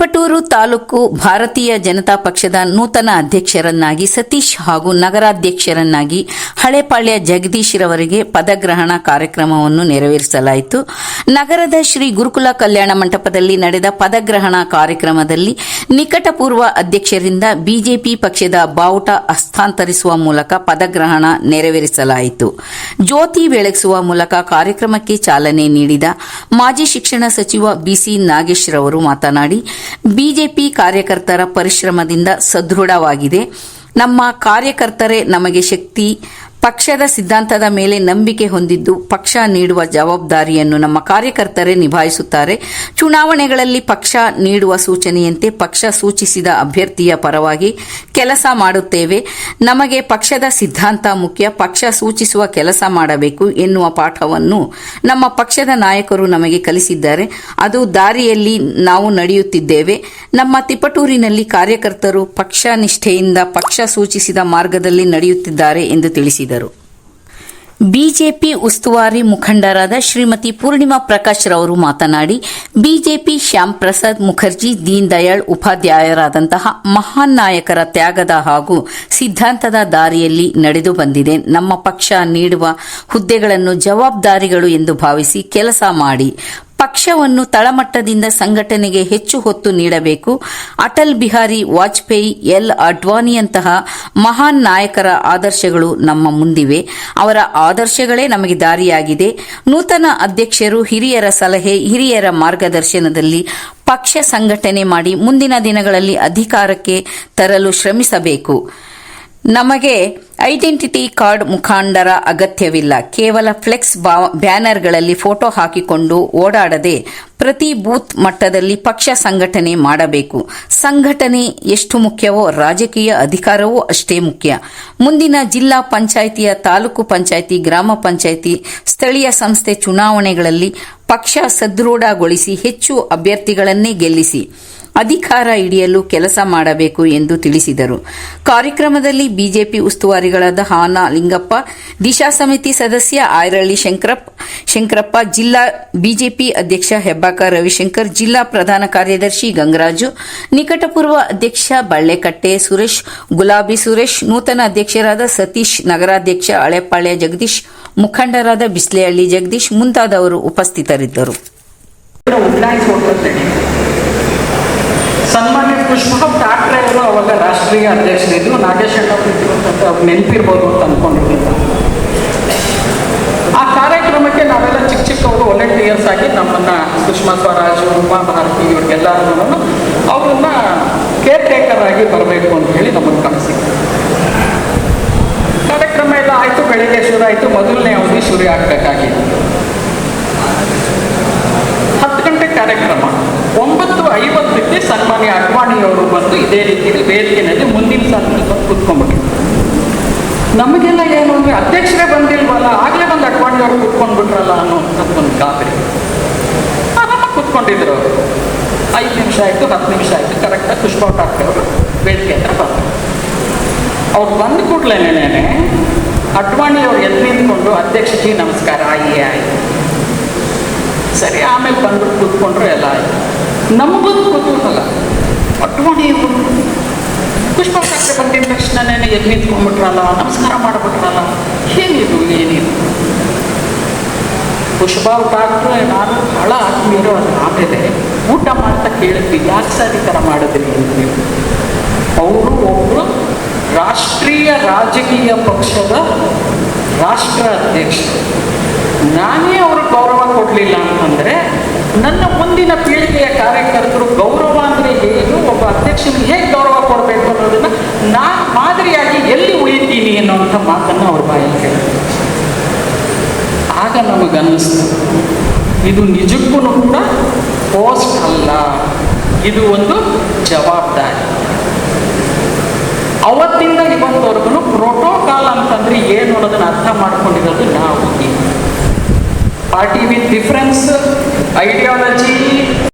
ತಿಪಟೂರು ತಾಲೂಕು ಭಾರತೀಯ ಜನತಾ ಪಕ್ಷದ ನೂತನ ಅಧ್ಯಕ್ಷರನ್ನಾಗಿ ಸತೀಶ್ ಹಾಗೂ ನಗರಾಧ್ಯಕ್ಷರನ್ನಾಗಿ ಹಳೆಪಾಳ್ಯ ಜಗದೀಶ್ ರವರಿಗೆ ಪದಗ್ರಹಣ ಕಾರ್ಯಕ್ರಮವನ್ನು ನೆರವೇರಿಸಲಾಯಿತು. ನಗರದ ಶ್ರೀ ಗುರುಕುಲ ಕಲ್ಯಾಣ ಮಂಟಪದಲ್ಲಿ ನಡೆದ ಪದಗ್ರಹಣ ಕಾರ್ಯಕ್ರಮದಲ್ಲಿ ನಿಕಟಪೂರ್ವ ಅಧ್ಯಕ್ಷರಿಂದ ಬಿಜೆಪಿ ಪಕ್ಷದ ಬಾವುಟ ಹಸ್ತಾಂತರಿಸುವ ಮೂಲಕ ಪದಗ್ರಹಣ ನೆರವೇರಿಸಲಾಯಿತು. ಜ್ಯೋತಿ ಬೆಳಗಿಸುವ ಮೂಲಕ ಕಾರ್ಯಕ್ರಮಕ್ಕೆ ಚಾಲನೆ ನೀಡಿದ ಮಾಜಿ ಶಿಕ್ಷಣ ಸಚಿವ ಬಿಸಿ ನಾಗೇಶ್ ರವರು ಮಾತನಾಡಿ, ಬಿಜೆಪಿ ಕಾರ್ಯಕರ್ತರ ಪರಿಶ್ರಮದಿಂದ ಸದೃಢವಾಗಿದೆ. ನಮ್ಮ ಕಾರ್ಯಕರ್ತರೇ ನಮಗೆ ಶಕ್ತಿ ಪಕ್ಷದ ಸಿದ್ಧಾಂತದ ಮೇಲೆ ನಂಬಿಕೆ ಹೊಂದಿದ್ದು ಪಕ್ಷ ನೀಡುವ ಜವಾಬ್ದಾರಿಯನ್ನು ನಮ್ಮ ಕಾರ್ಯಕರ್ತರೇ ನಿಭಾಯಿಸುತ್ತಾರೆ. ಚುನಾವಣೆಗಳಲ್ಲಿ ಪಕ್ಷ ನೀಡುವ ಸೂಚನೆಯಂತೆ ಪಕ್ಷ ಸೂಚಿಸಿದ ಅಭ್ಯರ್ಥಿಯ ಪರವಾಗಿ ಕೆಲಸ ಮಾಡುತ್ತೇವೆ. ನಮಗೆ ಪಕ್ಷದ ಸಿದ್ಧಾಂತ ಮುಖ್ಯ. ಪಕ್ಷ ಸೂಚಿಸುವ ಕೆಲಸ ಮಾಡಬೇಕು ಎನ್ನುವ ಪಾಠವನ್ನು ನಮ್ಮ ಪಕ್ಷದ ನಾಯಕರು ನಮಗೆ ಕಲಿಸಿದ್ದಾರೆ. ಅದು ದಾರಿಯಲ್ಲಿ ನಾವು ನಡೆಯುತ್ತಿದ್ದೇವೆ. ನಮ್ಮ ತಿಪಟೂರಿನಲ್ಲಿ ಕಾರ್ಯಕರ್ತರು ಪಕ್ಷ ನಿಷ್ಠೆಯಿಂದ ಪಕ್ಷ ಸೂಚಿಸಿದ ಮಾರ್ಗದಲ್ಲಿ ನಡೆಯುತ್ತಿದ್ದಾರೆ ಎಂದು ತಿಳಿಸಿದರು. ಬಿಜೆಪಿ ಉಸ್ತುವಾರಿ ಮುಖಂಡರಾದ ಶ್ರೀಮತಿ ಪೂರ್ಣಿಮಾ ಪ್ರಕಾಶ್ ರವರು ಮಾತನಾಡಿ, ಬಿಜೆಪಿ ಶ್ಯಾಮ್ ಪ್ರಸಾದ್ ಮುಖರ್ಜಿ, ದೀನ್ ದಯಾಳ್ ಉಪಾಧ್ಯಾಯರಾದಂತಹ ಮಹಾನ್ ನಾಯಕರ ತ್ಯಾಗದ ಹಾಗೂ ಸಿದ್ಧಾಂತದ ದಾರಿಯಲ್ಲಿ ನಡೆದು ಬಂದಿದೆ. ನಮ್ಮ ಪಕ್ಷ ನೀಡುವ ಹುದ್ದೆಗಳನ್ನು ಜವಾಬ್ದಾರಿಗಳು ಎಂದು ಭಾವಿಸಿ ಕೆಲಸ ಮಾಡಿ. ಪಕ್ಷವನ್ನು ತಳಮಟ್ಟದಿಂದ ಸಂಘಟನೆಗೆ ಹೆಚ್ಚು ಹೊತ್ತು ನೀಡಬೇಕು. ಅಟಲ್ ಬಿಹಾರಿ ವಾಜಪೇಯಿ, ಎಲ್ ಅಡ್ವಾನಿಯಂತಹ ಮಹಾನ್ ನಾಯಕರ ಆದರ್ಶಗಳು ನಮ್ಮ ಮುಂದಿವೆ. ಅವರ ಆದರ್ಶಗಳೇ ನಮಗೆ ದಾರಿಯಾಗಿದೆ. ನೂತನ ಅಧ್ಯಕ್ಷರು ಹಿರಿಯರ ಸಲಹೆ, ಹಿರಿಯರ ಮಾರ್ಗದರ್ಶನದಲ್ಲಿ ಪಕ್ಷ ಸಂಘಟನೆ ಮಾಡಿ ಮುಂದಿನ ದಿನಗಳಲ್ಲಿ ಅಧಿಕಾರಕ್ಕೆ ತರಲು ಶ್ರಮಿಸಬೇಕು. ನಮಗೆ ಐಡೆಂಟಿಟಿ ಕಾರ್ಡ್ ಮುಖಾಂಡರ ಅಗತ್ಯವಿಲ್ಲ. ಕೇವಲ ಫ್ಲೆಕ್ಸ್ ಬ್ಯಾನರ್ಗಳಲ್ಲಿ ಫೋಟೋ ಹಾಕಿಕೊಂಡು ಓಡಾಡದೆ ಪ್ರತಿ ಬೂತ್ ಮಟ್ಟದಲ್ಲಿ ಪಕ್ಷ ಸಂಘಟನೆ ಮಾಡಬೇಕು. ಸಂಘಟನೆ ಎಷ್ಟು ಮುಖ್ಯವೋ, ರಾಜಕೀಯ ಅಧಿಕಾರವೂ ಅಷ್ಟೇ ಮುಖ್ಯ. ಮುಂದಿನ ಜಿಲ್ಲಾ ಪಂಚಾಯಿತಿಯ ತಾಲೂಕು ಪಂಚಾಯಿತಿ, ಗ್ರಾಮ ಪಂಚಾಯಿತಿ, ಸ್ಥಳೀಯ ಸಂಸ್ಥೆ ಚುನಾವಣೆಗಳಲ್ಲಿ ಪಕ್ಷ ಸದೃಢಗೊಳಿಸಿ ಹೆಚ್ಚು ಅಭ್ಯರ್ಥಿಗಳನ್ನೇ ಗೆಲ್ಲಿಸಿ. ಅಧಿಕಾರ ಹಿಡಿಯಲು ಕೆಲಸ ಮಾಡಬೇಕು ಎಂದು ತಿಳಿಸಿದರು. ಕಾರ್ಯಕ್ರಮದಲ್ಲಿ ಬಿಜೆಪಿ ಉಸ್ತುವಾರಿಗಳಾದ ಹಾನಾ ಲಿಂಗಪ್ಪ, ದಿಶಾ ಸಮಿತಿ ಸದಸ್ಯ ಆಯರಳ್ಳಿ ಶಂಕರಪ್ಪ ಶಂಕರಪ್ಪ ಜಿಲ್ಲಾ ಬಿಜೆಪಿ ಅಧ್ಯಕ್ಷ ಹೆಬ್ಬಾಕ ರವಿಶಂಕರ್, ಜಿಲ್ಲಾ ಪ್ರಧಾನ ಕಾರ್ಯದರ್ಶಿ ಗಂಗರಾಜು, ನಿಕಟಪೂರ್ವ ಅಧ್ಯಕ್ಷ ಬಳ್ಳೆಕಟ್ಟೆ ಸುರೇಶ್, ಗುಲಾಬಿ ಸುರೇಶ್, ನೂತನ ಅಧ್ಯಕ್ಷರಾದ ಸತೀಶ್, ನಗರಾಧ್ಯಕ್ಷ ಹಳೆಪಾಳ್ಯ ಜಗದೀಶ್, ಮುಖಂಡರಾದ ಬಿಸ್ಲೆಹಳ್ಳಿ ಜಗದೀಶ್ ಮುಂತಾದವರು ಉಪಸ್ಥಿತರಿದ್ದರು. ಸನ್ಮಾನ್ಯ ಪುಷ್ಪ ಠಾಕ್ರೆ ಅವರು ಅವಾಗ ರಾಷ್ಟ್ರೀಯ ಅಧ್ಯಕ್ಷರಿದ್ರು. ನಾಗೇಶ್ ಅಂತ ಅವ್ರು ನೆನಪಿರ್ಬೋದು ಅಂತ ಅಂದ್ಕೊಂಡಿದ್ದೀನಿ ಆ ಕಾರ್ಯಕ್ರಮಕ್ಕೆ ನಾವೆಲ್ಲ ಚಿಕ್ಕ ಚಿಕ್ಕವರು ವಾಲಂಟಿಯರ್ಸ್ ಆಗಿ ನಮ್ಮನ್ನ ಸುಷ್ಮಾ ಸ್ವರಾಜ್, ಉಮಾ ಭಾರತಿ ಇವ್ರಿಗೆಲ್ಲರೂ ಅವ್ರನ್ನ ಕೇರ್ ಟೇಕರ್ ಆಗಿ ಬರಬೇಕು ಅಂತ ಹೇಳಿ ನಮ್ಮನ್ನು ಕಳಿಸಿದ್ರು ಕಾರ್ಯಕ್ರಮ ಎಲ್ಲ ಆಯಿತು, ಬೆಳಿಗ್ಗೆ ಶುರು ಆಯಿತು. ಮೊದಲನೇ ಅವಧಿ ಶುರು ಆಗಬೇಕಾಗಿ. ಹತ್ತು ಗಂಟೆ ಕಾರ್ಯಕ್ರಮ. ಒಂಬತ್ತು ಐವತ್ತಕ್ಕೆ ಸನ್ಮಾನ್ಯ ಅಡ್ವಾಣಿಯವರು ಬಂದು ಇದೇ ರೀತಿಯಲ್ಲಿ ವೇದಿಕೆಯಲ್ಲಿ ಮುಂದಿನ ಸಾಲಿನಲ್ಲಿ ಬಂದು ಕೂತ್ಕೊಂಡ್ಬಿಟ್ರು. ನಮಗೆಲ್ಲ ಏನು ಅಂದ್ರೆ ಅಧ್ಯಕ್ಷರೇ ಬಂದಿಲ್ವಲ್ಲ, ಆಗಲೇ ಬಂದು ಅಡ್ವಾಣಿಯವರು ಕೂತ್ಕೊಂಡ್ಬಿಟ್ರಲ್ಲ ಅನ್ನೋಂಥದ್ದು ಒಂದು ಗಾಬರಿ. ಕೂತ್ಕೊಂಡಿದ್ರು ಅವರು. ಐದು ನಿಮಿಷ ಆಯಿತು, ಹತ್ತು ನಿಮಿಷ ಆಯಿತು ಕರೆಕ್ಟಾಗಿ ಪುಷ್ಪ ಠಾಕ್ರೆ ಅವರು ವೇದಿಕೆ ಹತ್ರ ಬಂದರು. ಅವ್ರು ಬಂದ ಕೂಡಲೇನೆ ಅಡ್ವಾಣಿ ಅವ್ರು ಎದ್ದು ನಿಂತ್ಕೊಂಡು, ಅಧ್ಯಕ್ಷಜಿ, ನಮಸ್ಕಾರ, ಆಯಿ ಆಯ್ತು ಸರಿ, ಆಮೇಲೆ ಬಂದ್ಬಿಟ್ಟು ಕೂತ್ಕೊಂಡ್ರು ಎಲ್ಲ ಆಯ್ತು. ನಮಗೊಂದು ಕುತೂಹಲ ಅಡ್ವಾಣಿ ಮಾಡಿ ಪುಷ್ಪ ಠಾಕ್ರೆ ಬಂದಿದ ತಕ್ಷಣನೇ ಎಲ್ಲಿ ನಿಂತ್ಕೊಂಡ್ಬಿಟ್ರಲ್ಲ, ನಮಸ್ಕಾರ ಮಾಡ್ಬಿಟ್ರಲ್ಲ ಏನಿದು ಏನಿದು? ಪುಷ್ಪಾವ್ ಠಾಕ್ರೆ ನಾನು ಬಹಳ ಆತ್ಮೀಯರು, ಅದು ಆಮೇಲೆ ಊಟ ಮಾಡ್ತಾ ಕೇಳಿದ್ವಿ, ಯಾಕೆ ಸರ್ ಈ ಥರ ಅಂತ ಅವರು ಒಬ್ಬರು ರಾಷ್ಟ್ರೀಯ ರಾಜಕೀಯ ಪಕ್ಷದ ರಾಷ್ಟ್ರ ಅಧ್ಯಕ್ಷರು. ನಾನೇ ಅವ್ರಿಗೆ ಗೌರವ ಕೊಡಲಿಲ್ಲ ಅಂತಂದರೆ, ನನ್ನ ಮುಂದಿನ ಪೀಳಿಗೆಯ ಕಾರ್ಯಕರ್ತರು ಗೌರವ ಅಂದರೆ ಏನು? ಒಬ್ಬ ಅಧ್ಯಕ್ಷನಿಗೆ ಹೇಗೆ ಗೌರವ ಕೊಡಬೇಕು ಅನ್ನೋದನ್ನು ನಾನು ಮಾದರಿಯಾಗಿ ಎಲ್ಲಿ ಉಳಿತೀನಿ ಅನ್ನುವಂಥ ಮಾತನ್ನು ಅವ್ರ ಬಾಯಲ್ಲಿ ಹೇಳಿದ್ರು ಆಗ ನಮಗನ್ನಿಸ್ತು, ಇದು ನಿಜಕ್ಕೂ ಕೂಡ ಪೋಸ್ಟ್ ಅಲ್ಲ, ಇದು ಒಂದು ಜವಾಬ್ದಾರಿ. ಅವತ್ತಿಂದ ಇವತ್ತವರೆಗೂ ಪ್ರೋಟೋಕಾಲ್ ಅಂತಂದ್ರೆ ಏನು ಅನ್ನೋದನ್ನ ಅರ್ಥ ಮಾಡ್ಕೊಂಡಿರೋದು ನಾವು. party with different ideology